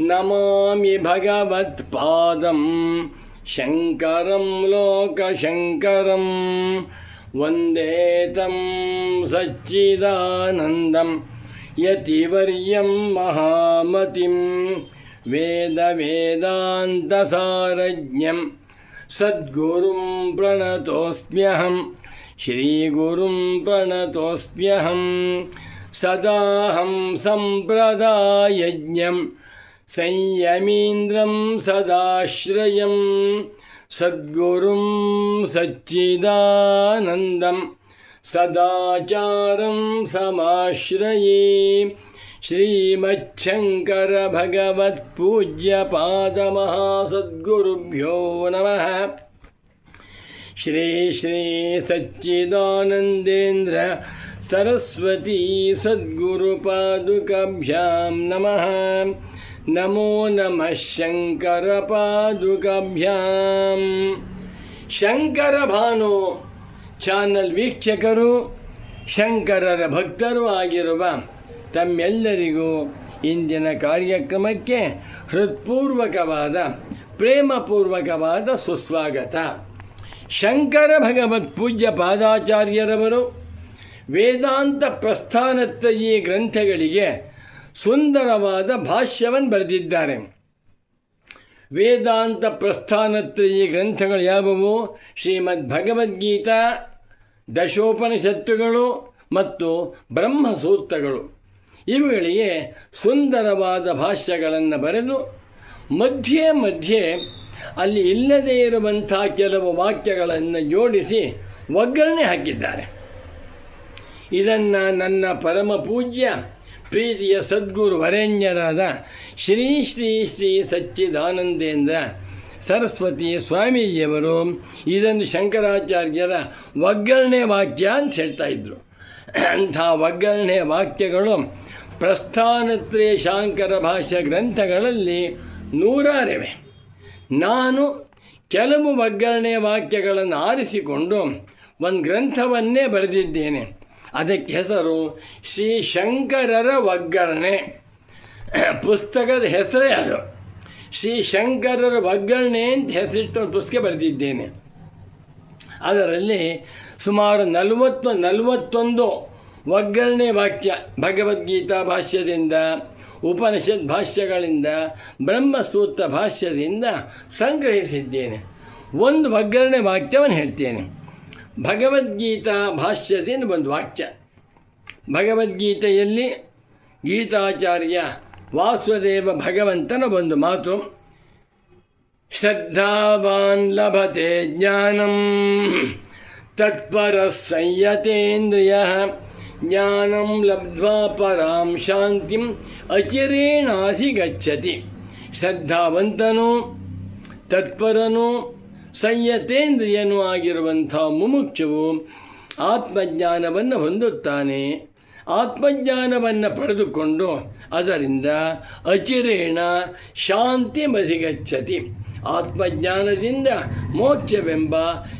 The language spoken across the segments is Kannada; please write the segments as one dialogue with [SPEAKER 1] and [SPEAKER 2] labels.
[SPEAKER 1] नमामि भगवत्पादं शङ्करं लोकशङ्करं वन्दे तं सच्चिदानन्दं यतिवर्यं महामतिं वेदवेदान्तसारज्ञं सद्गुरुं प्रणतोऽस्म्यहं श्रीगुरुं प्रणतोऽस्म्यहं सदाहं सम्प्रदायज्ञं संयमीन्द्रं सदाश्रयं सद्गुरुं सच्चिदानन्दं सदाचारं समाश्रये श्रीमच्छङ्करभगवत्पूज्यपादमहासद्गुरुभ्यो नमः। श्री श्री सच्चिदानन्देन्द्र सरस्वती सद्गुरुपादुकाभ्यां नमः नमो नमः शङ्करपादुकाभ्यां ಶಂಕರಭಾನು ಚಾನಲ್ ವೀಕ್ಷಕರು ಶಂಕರರ ಭಕ್ತರೂ ಆಗಿರುವ ತಮ್ಮೆಲ್ಲರಿಗೂ ಇಂದಿನ ಕಾರ್ಯಕ್ರಮಕ್ಕೆ ಹೃತ್ಪೂರ್ವಕವಾದ ಪ್ರೇಮಪೂರ್ವಕವಾದ ಸುಸ್ವಾಗತ ಶಂಕರ ಭಗವತ್ ಪೂಜ್ಯ ಪಾದಾಚಾರ್ಯರವರು ವೇದಾಂತ ಪ್ರಸ್ಥಾನತ್ರಯೀ ಗ್ರಂಥಗಳಿಗೆ ಸುಂದರವಾದ ಭಾಷ್ಯವನ್ನು ಬರೆದಿದ್ದಾರೆ. ವೇದಾಂತ ಪ್ರಸ್ಥಾನತ್ರಯೀ ಗ್ರಂಥಗಳು ಯಾವುವು? ಶ್ರೀಮದ್ ಭಗವದ್ಗೀತಾ ದಶೋಪನಿಷತ್ತುಗಳು ಮತ್ತು ಬ್ರಹ್ಮಸೂತ್ರಗಳು. ಇವುಗಳಿಗೆ ಸುಂದರವಾದ ಭಾಷ್ಯಗಳನ್ನು ಬರೆದು ಮಧ್ಯೆ ಮಧ್ಯೆ ಅಲ್ಲಿ ಇಲ್ಲದೇ ಇರುವಂಥ ಕೆಲವು ವಾಕ್ಯಗಳನ್ನು ಜೋಡಿಸಿ ಒಗ್ಗರಣೆ ಹಾಕಿದ್ದಾರೆ. ಇದನ್ನು ನನ್ನ ಪರಮ ಪೂಜ್ಯ ಪ್ರೀತಿಯ ಸದ್ಗುರು ವರೆಣ್ಯರಾದ ಶ್ರೀ ಶ್ರೀ ಶ್ರೀ ಸಚ್ಚಿದಾನಂದೇಂದ್ರ ಸರಸ್ವತಿ ಸ್ವಾಮೀಜಿಯವರು ಇದನ್ನು ಶಂಕರಾಚಾರ್ಯರ ಒಗ್ಗರಣೆ ವಾಕ್ಯ ಅಂತ ಹೇಳ್ತಾ ಇದ್ದರು ಅಂಥ ಒಗ್ಗರಣೆ ವಾಕ್ಯಗಳು ಪ್ರಸ್ಥಾನತ್ರಯ ಶಾಂಕರ ಭಾಷಾ ಗ್ರಂಥಗಳಲ್ಲಿ ನೂರಾರಿವೆ. ನಾನು ಕೆಲವು ಒಗ್ಗರಣೆ ವಾಕ್ಯಗಳನ್ನು ಆರಿಸಿಕೊಂಡು ಒಂದು ಗ್ರಂಥವನ್ನೇ ಬರೆದಿದ್ದೇನೆ. ಅದಕ್ಕೆ ಹೆಸರು ಶ್ರೀ ಶಂಕರರ ಒಗ್ಗರಣೆ. ಪುಸ್ತಕದ ಹೆಸರೇ ಅದು. ಶ್ರೀ ಶಂಕರರ ಒಗ್ಗರಣೆ ಅಂತ ಹೆಸರಿಟ್ಟು ಒಂದು ಪುಸ್ತಕ ಬರೆದಿದ್ದೇನೆ. ಅದರಲ್ಲಿ ಸುಮಾರು ನಲವತ್ತು, ನಲವತ್ತೊಂದು ಒಗ್ಗರಣೆ ವಾಕ್ಯ ಭಗವದ್ಗೀತಾ ಭಾಷ್ಯದಿಂದ, ಉಪನಿಷತ್ ಭಾಷ್ಯಗಳಿಂದ, ಬ್ರಹ್ಮಸೂತ್ರ ಭಾಷ್ಯದಿಂದ ಸಂಗ್ರಹಿಸಿದ್ದೇನೆ. ಒಂದು ಒಗ್ಗರಣೆ ವಾಕ್ಯವನ್ನು ಹೇಳ್ತೇನೆ. ಭಗವದ್ಗೀತಾ ಭಾಷ್ಯದಿಂದ ಒಂದು ವಾಕ್ಯ? ಭಗವದ್ಗೀತೆಯಲ್ಲಿ ಗೀತಾಚಾರ್ಯ ವಾಸುದೇವ ಭಗವಂತನ ಒಂದು ಮಾತು. ಶ್ರದ್ಧಾವಾನ್ ಲಭತೆ ಜ್ಞಾನಂ ತತ್ಪರ ಸಂಯತೇಂದ್ರಿಯ ಜ್ಞಾನಂ ಲಬ್ಧ್ವಾ ಪರಾಂ ಶಾಂತಿಂ ಅಚಿರೇಣಾಸಿ ಗಚ್ಚತಿ ಶ್ರದ್ಧಾವಂತನು, ತತ್ಪರನು ಸಂಯತೇಂದ್ರಿಯನೂ ಆಗಿರುವಂಥ ಮುಮುಕ್ಷವು ಆತ್ಮಜ್ಞಾನವನ್ನು ಹೊಂದುತ್ತಾನೆ. ಆತ್ಮಜ್ಞಾನವನ್ನು ಪಡೆದುಕೊಂಡು ಅದರಿಂದ ಅಚಿರೇಣ ಶಾಂತಿ ಮಸಿಗಚ್ಚತಿ. ಆತ್ಮಜ್ಞಾನದಿಂದ ಮೋಕ್ಷವೆಂಬ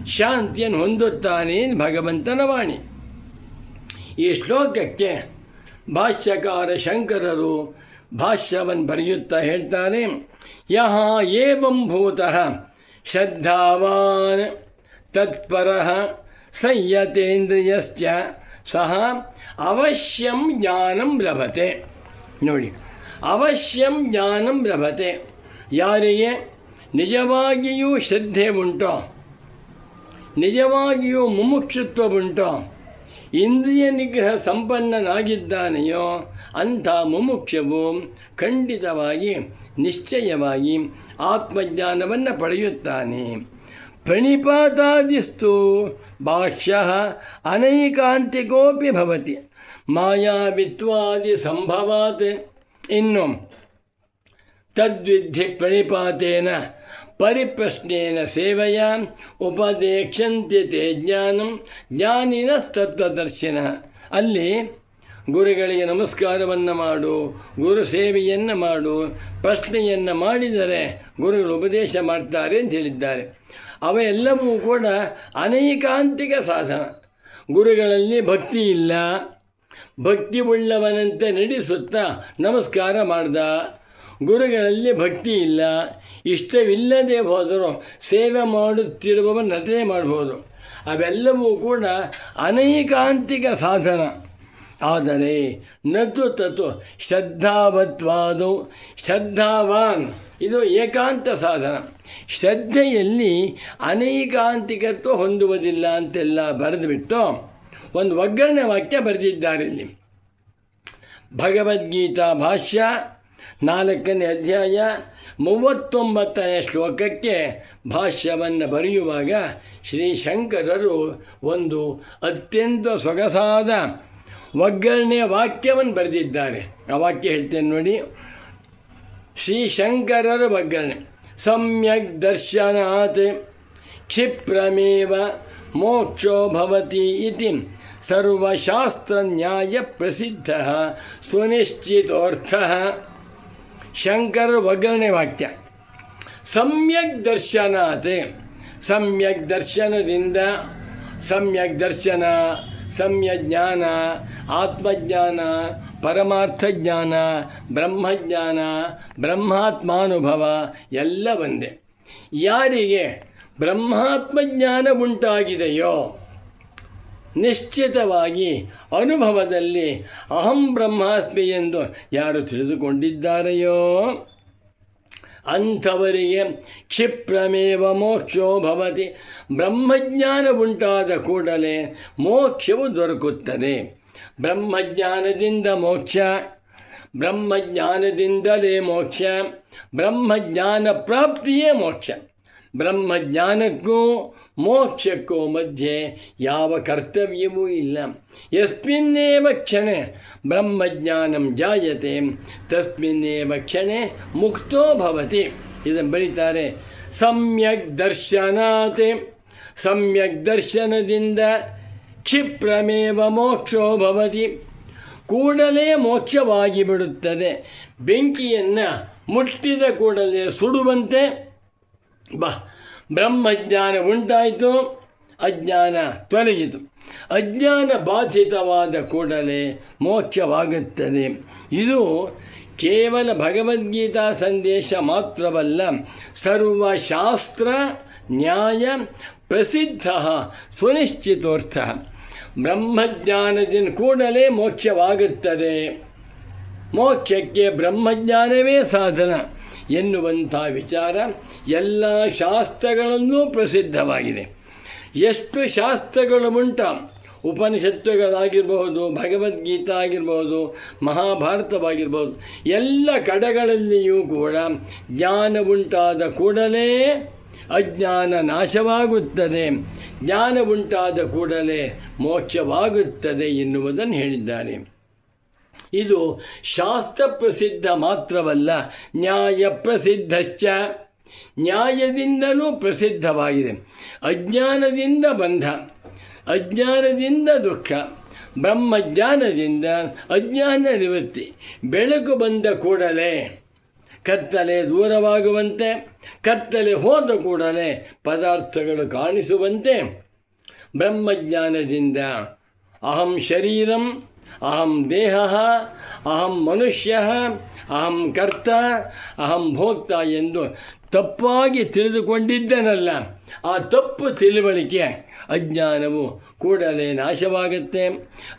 [SPEAKER 1] ಶಾಂತಿಯನ್ನು ಹೊಂದುತ್ತಾನೆ ಭಗವಂತನ ವಾಣಿ. ಈ ಶ್ಲೋಕಕ್ಕೆ ಭಾಷ್ಯಕಾರ ಶಂಕರರು ಭಾಷ್ಯವನ್ನು ಬರೆಯುತ್ತಾ ಹೇಳ್ತಾರೆ, ಯಹ ಏವಂ ಭೂತಃ ಶ್ರದ್ಧಾವಾನ್ ತತ್ಪರ ಸಂಯತೇಂದ್ರಿಯಶ್ಚ ಸಹ ಅವಶ್ಯಂ ಜ್ಞಾನಂ ಲಭತೆ ನೋಡಿ ಅವಶ್ಯಂ ಜ್ಞಾನಂ ಲಭತೆ ಯಾರಿಗೆ? ನಿಜವಾಗಿಯೂ ಶ್ರದ್ಧೆ ಉಂಟೋ। ನಿಜವಾಗಿಯೂ ಮುಮುಕ್ಷುತ್ವ ಉಂಟೋ। ಇಂದ್ರಿಯ ನಿಗ್ರಹ ಸಂಪನ್ನನಾಗಿದ್ದಾನೆಯೋ ಅಂಥ ಮುಮುಕ್ಷವು ಖಂಡಿತವಾಗಿ ನಿಶ್ಚಯವಾಗಿ ಆತ್ಮಜ್ಞಾನವನ್ನು ಪಡೆಯುತ್ತಾನೆ. ಪ್ರಣಿಪಾತಾದಿಸ್ತು ಬಾಹ್ಯ ಅನೈಕಾಂತಿಕೋಪಿ ಭವತಿ. ಮಾಯಾವಿತ್ವಾದಿ ಸಂಭವಾತ್. ಇನ್ನು ತದ್ವಿಧಿ ಪ್ರಣಿಪಾತೇನ ಪರಿಪ್ರಶ್ನೇನ ಸೇವೆಯ ಉಪದೇಕ್ಷಂತೆ ಜ್ಞಾನಂ ಜ್ಞಾನಿನಸ್ತತ್ವದರ್ಶನ. ಅಲ್ಲಿ ಗುರುಗಳಿಗೆ ನಮಸ್ಕಾರವನ್ನು ಮಾಡು, ಗುರು ಸೇವೆಯನ್ನು ಮಾಡು, ಪ್ರಶ್ನೆಯನ್ನು ಮಾಡಿದರೆ ಗುರುಗಳು ಉಪದೇಶ ಮಾಡ್ತಾರೆ ಅಂತ ಹೇಳಿದ್ದಾರೆ. ಅವೆಲ್ಲವೂ ಕೂಡ ಅನೈಕಾಂತಿಕ ಸಾಧನ. ಗುರುಗಳಲ್ಲಿ ಭಕ್ತಿ ಇಲ್ಲ. ಭಕ್ತಿ ಉಳ್ಳವನಂತೆ ನಡೆಸುತ್ತಾ ನಮಸ್ಕಾರ ಮಾಡ್ದ. ಗುರುಗಳಲ್ಲಿ ಭಕ್ತಿ ಇಲ್ಲ. ಇಷ್ಟವಿಲ್ಲದೆ ಹೋದರೂ ಸೇವೆ ಮಾಡುತ್ತಿರುವವ ನಟನೆ ಮಾಡ್ಬೋದು. ಅವೆಲ್ಲವೂ ಕೂಡ ಅನೈಕಾಂತಿಕ ಸಾಧನ. ಆದರೆ ನತು ತತ್ವ ಶ್ರದ್ಧಾವತ್ವಾದು ಶ್ರದ್ಧಾವಾನ್. ಇದು ಏಕಾಂತ ಸಾಧನ. ಶ್ರದ್ಧೆಯಲ್ಲಿ ಅನೇಕಾಂತಿಕತ್ವ ಹೊಂದುವುದಿಲ್ಲ ಅಂತೆಲ್ಲ ಬರೆದುಬಿಟ್ಟು ಒಂದು ಒಗ್ಗರಣೆ ವಾಕ್ಯ ಬರೆದಿದ್ದಾರೆ ಇಲ್ಲಿ. ಭಗವದ್ಗೀತಾ ಭಾಷ್ಯ ನಾಲ್ಕನೇ ಅಧ್ಯಾಯ ಮೂವತ್ತೊಂಬತ್ತನೇ ಶ್ಲೋಕಕ್ಕೆ ಭಾಷ್ಯವನ್ನು ಬರೆಯುವಾಗ ಶ್ರೀ ಶಂಕರರು ಒಂದು ಅತ್ಯಂತ ಸೊಗಸಾದ ಒಗ್ಗರಣೆಯ ವಾಕ್ಯವನ್ನು ಬರೆದಿದ್ದಾರೆ. ಆ ವಾಕ್ಯ ಹೇಳ್ತೇನೆ ನೋಡಿ. ಶ್ರೀ ಶಂಕರರ ಒಗ್ಗರಣೆ ಸಮ್ಯಕ್ ದರ್ಶನಾತ್ ಕ್ಷಿಪ್ರಮೇವ ಮೋಕ್ಷೋ ಭವತಿ ಇತಿ ಸರ್ವಶಾಸ್ತ್ರನ್ಯಾಯ ಪ್ರಸಿದ್ಧ ಸುನಿಶ್ಚಿತೋರ್ಥ. ಶಂಕರ ಒಗ್ಗರಣೆ ವಾಕ್ಯ. ಸಮ್ಯಕ್ ದರ್ಶನಾತ್. ಸಮ್ಯಕ್ ದರ್ಶನದಿಂದ ಸಮ್ಯಕ್ ದರ್ಶನ ಸಮ್ಯ ಜ್ಞಾನ ಆತ್ಮಜ್ಞಾನ ಪರಮಾರ್ಥ ಜ್ಞಾನ ಬ್ರಹ್ಮಜ್ಞಾನ, ಬ್ರಹ್ಮಾತ್ಮಾನುಭವ ಎಲ್ಲ ಒಂದೇ. ಯಾರಿಗೆ ಬ್ರಹ್ಮಾತ್ಮಜ್ಞಾನ ಉಂಟಾಗಿದೆಯೋ, ನಿಶ್ಚಿತವಾಗಿ ಅನುಭವದಲ್ಲಿ ಅಹಂ ಬ್ರಹ್ಮಾಸ್ಮಿ ಎಂದು ಯಾರು ತಿಳಿದುಕೊಂಡಿದ್ದಾರೆಯೋ? ಅಂಥವರಿಗೆ ಕ್ಷಿಪ್ರಮೇವ ಮೋಕ್ಷೋ ಭವತಿ. ಬ್ರಹ್ಮಜ್ಞಾನ ಉಂಟಾದ ಕೂಡಲೇ ಮೋಕ್ಷವು ದೊರಕುತ್ತದೆ. ಬ್ರಹ್ಮಜ್ಞಾನದಿಂದ ಮೋಕ್ಷ, ಬ್ರಹ್ಮಜ್ಞಾನದಿಂದಲೇ ಮೋಕ್ಷ, ಬ್ರಹ್ಮಜ್ಞಾನ ಪ್ರಾಪ್ತಿಯೇ ಮೋಕ್ಷ. ಬ್ರಹ್ಮಜ್ಞಾನಕ್ಕೂ ಮೋಕ್ಷಕ್ಕೂ ಮಧ್ಯೆ ಯಾವ ಕರ್ತವ್ಯವೂ ಇಲ್ಲ. ಯಸ್ಮಿನ್ನೇವ ಕ್ಷಣೆ ಬ್ರಹ್ಮಜ್ಞಾನಂ ಜಾಯತೆ, ತಸ್ಮಿನ್ನೇವ ಕ್ಷಣೆ ಮುಕ್ತೋ ಭವತಿ. ಇದನ್ನು ಬರೀತಾರೆ, ಸಮ್ಯಕ್ ದರ್ಶನಾತ್. ಸಮ್ಯಕ್ ದರ್ಶನದಿಂದ ಕ್ಷಿಪ್ರಮೇವ ಮೋಕ್ಷೋ ಭವತಿ. ಕೂಡಲೇ ಮೋಕ್ಷವಾಗಿ ಬಿಡುತ್ತದೆ ಬೆಂಕಿಯನ್ನು ಮುಟ್ಟಿದ ಕೂಡಲೇ ಸುಡುವಂತೆ. ಬಾ ಬ್ರಹ್ಮಜ್ಞಾನ ಉಂಟಾಯಿತು ಅಜ್ಞಾನ ತೊಲಗಿತು. ಅಜ್ಞಾನ ಬಾಧಿತವಾದ ಕೂಡಲೇ ಮೋಕ್ಷವಾಗುತ್ತದೆ. ಇದು ಕೇವಲ ಭಗವದ್ಗೀತಾ ಸಂದೇಶ ಮಾತ್ರವಲ್ಲ, ಸರ್ವಶಾಸ್ತ್ರ ನ್ಯಾಯ ಪ್ರಸಿದ್ಧ ಸುನಿಶ್ಚಿತೋರ್ಥ. ಬ್ರಹ್ಮಜ್ಞಾನದಿಂದ ಕೂಡಲೇ ಮೋಕ್ಷವಾಗುತ್ತದೆ. ಮೋಕ್ಷಕ್ಕೆ ಬ್ರಹ್ಮಜ್ಞಾನವೇ ಸಾಧನ. ಎನ್ನುವಂಥ ವಿಚಾರ ಎಲ್ಲ ಶಾಸ್ತ್ರಗಳಲ್ಲೂ ಪ್ರಸಿದ್ಧವಾಗಿದೆ. ಎಷ್ಟು ಶಾಸ್ತ್ರಗಳು ಉಂಟ? ಉಪನಿಷತ್ತುಗಳಾಗಿರಬಹುದು, ಭಗವದ್ಗೀತಾ ಆಗಿರಬಹುದು ಮಹಾಭಾರತವಾಗಿರ್ಬೋದು ಎಲ್ಲ ಕಡೆಗಳಲ್ಲಿಯೂ ಕೂಡ ಜ್ಞಾನ ಉಂಟಾದ ಕೂಡಲೇ ಅಜ್ಞಾನ ನಾಶವಾಗುತ್ತದೆ. ಜ್ಞಾನ ಉಂಟಾದ ಕೂಡಲೇ ಮೋಕ್ಷವಾಗುತ್ತದೆ ಎನ್ನುವುದನ್ನು ಹೇಳಿದ್ದಾರೆ. ಇದು ಶಾಸ್ತ್ರ ಪ್ರಸಿದ್ಧ ಮಾತ್ರವಲ್ಲ, ನ್ಯಾಯ ಪ್ರಸಿದ್ಧಶ್ಚ. ನ್ಯಾಯದಿಂದಲೂ ಪ್ರಸಿದ್ಧವಾಗಿದೆ. ಅಜ್ಞಾನದಿಂದ ಬಂಧ, ಅಜ್ಞಾನದಿಂದ ದುಃಖ, ಬ್ರಹ್ಮಜ್ಞಾನದಿಂದ ಅಜ್ಞಾನ ನಿವೃತ್ತಿ. ಬೆಳಕು ಬಂದ ಕೂಡಲೇ ಕತ್ತಲೆ ದೂರವಾಗುವಂತೆ, ಕತ್ತಲೆ ಹೋದ ಕೂಡಲೇ ಪದಾರ್ಥಗಳು ಕಾಣಿಸುವಂತೆ. ಬ್ರಹ್ಮಜ್ಞಾನದಿಂದ ಅಹಂ ಶರೀರಂ ಅಹಂ ದೇಹ ಅಹಂ ಮನುಷ್ಯ ಅಹಂ ಕರ್ತ ಅಹಂ ಭೋಕ್ತ ಎಂದು ತಪ್ಪಾಗಿ ತಿಳಿದುಕೊಂಡಿದ್ದನಲ್ಲ, ಆ ತಪ್ಪು ತಿಳುವಳಿಕೆ ಅಜ್ಞಾನವು ಕೂಡಲೇ ನಾಶವಾಗುತ್ತೆ.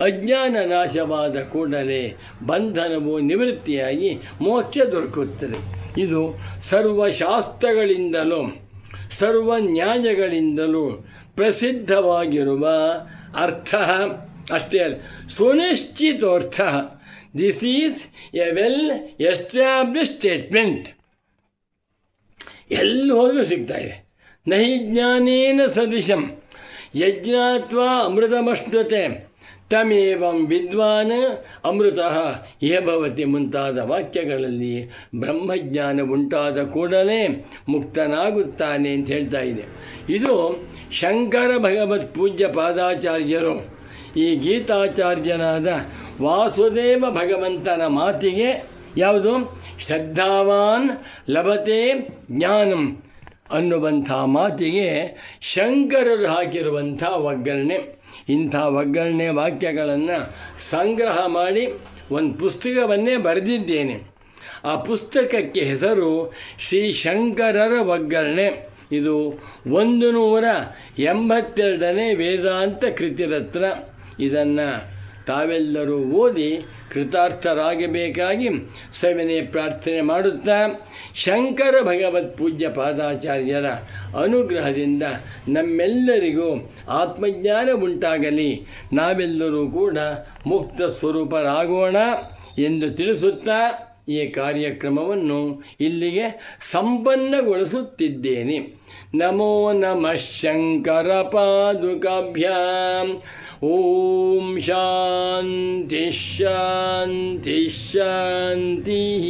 [SPEAKER 1] ಅಜ್ಞಾನ ನಾಶವಾದ ಕೂಡಲೇ ಬಂಧನವು ನಿವೃತ್ತಿಯಾಗಿ ಮೋಕ್ಷ ದೊರಕುತ್ತದೆ. ಇದು ಸರ್ವಶಾಸ್ತ್ರಗಳಿಂದಲೂ ಸರ್ವ ನ್ಯಾಯಗಳಿಂದಲೂ ಪ್ರಸಿದ್ಧವಾಗಿರುವ ಅರ್ಥ. ಅಷ್ಟೇ ಅಲ್ಲ. ಸುನಿಶ್ಚಿತೋರ್ಥ. This is a well establish statement ಎಲ್ಲಿ ಹೋದರೂ ಸಿಗ್ತಾ ಇದೆ. ನಹಿ ಜ್ಞಾನೇನ ಸದೃಶಂ. ಯಜ್ಞಾತ್ವ ಅಮೃತಮಶ್ನುತೆ. ತಮೇವಂ ವಿದ್ವಾನ್ ಅಮೃತ. ಭವತಿ ಮುಂತಾದ ವಾಕ್ಯಗಳಲ್ಲಿ ಬ್ರಹ್ಮಜ್ಞಾನ ಉಂಟಾದ ಕೂಡಲೇ ಮುಕ್ತನಾಗುತ್ತಾನೆ ಅಂತ ಹೇಳ್ತಾ ಇದೆ. ಇದು ಶಂಕರ ಭಗವತ್ ಪೂಜ್ಯ ಪಾದಾಚಾರ್ಯರು ಈ ಗೀತಾಚಾರ್ಯನಾದ ವಾಸುದೇವ ಭಗವಂತನ ಮಾತಿಗೆ ಯಾವುದು? ಶ್ರದ್ಧಾವಾನ್ ಲಭತೆ ಜ್ಞಾನಂ ಅನ್ನುವಂಥ ಮಾತಿಗೆ ಶಂಕರರು ಹಾಕಿರುವಂಥ ಒಗ್ಗರಣೆ. ಇಂಥ ಒಗ್ಗರಣೆ ವಾಕ್ಯಗಳನ್ನು ಸಂಗ್ರಹ ಮಾಡಿ ಒಂದು ಪುಸ್ತಕವನ್ನೇ ಬರೆದಿದ್ದೇನೆ. ಆ ಪುಸ್ತಕಕ್ಕೆ ಹೆಸರು ಶ್ರೀ ಶಂಕರರ ಒಗ್ಗರಣೆ. ಇದು ಒಂದು ನೂರ ಎಂಬತ್ತೆರಡನೇ ವೇದಾಂತ ಕೃತಿರತ್ನ ಇದನ್ನು ತಾವೆಲ್ಲರೂ ಓದಿ ಕೃತಾರ್ಥರಾಗಬೇಕಾಗಿ ಸವಿನೇ ಪ್ರಾರ್ಥನೆ ಮಾಡುತ್ತಾ ಶಂಕರ ಭಗವತ್ ಪೂಜ್ಯ ಪಾದಾಚಾರ್ಯರ ಅನುಗ್ರಹದಿಂದ ನಮ್ಮೆಲ್ಲರಿಗೂ ಆತ್ಮಜ್ಞಾನ ಉಂಟಾಗಲಿ. ನಾವೆಲ್ಲರೂ ಕೂಡ ಮುಕ್ತ ಸ್ವರೂಪರಾಗೋಣ ಎಂದು ತಿಳಿಸುತ್ತಾ ಈ ಕಾರ್ಯಕ್ರಮವನ್ನು ಇಲ್ಲಿಗೆ ಸಂಪನ್ನಗೊಳಿಸುತ್ತಿದ್ದೇನೆ. ನಮೋ ನಮಃ ಶಂಕರ ಪಾದುಕಾಭ್ಯಾಂ. ಓಂ ಶಾಂತಿ ಶಾಂತಿ ಶಾಂತಿ.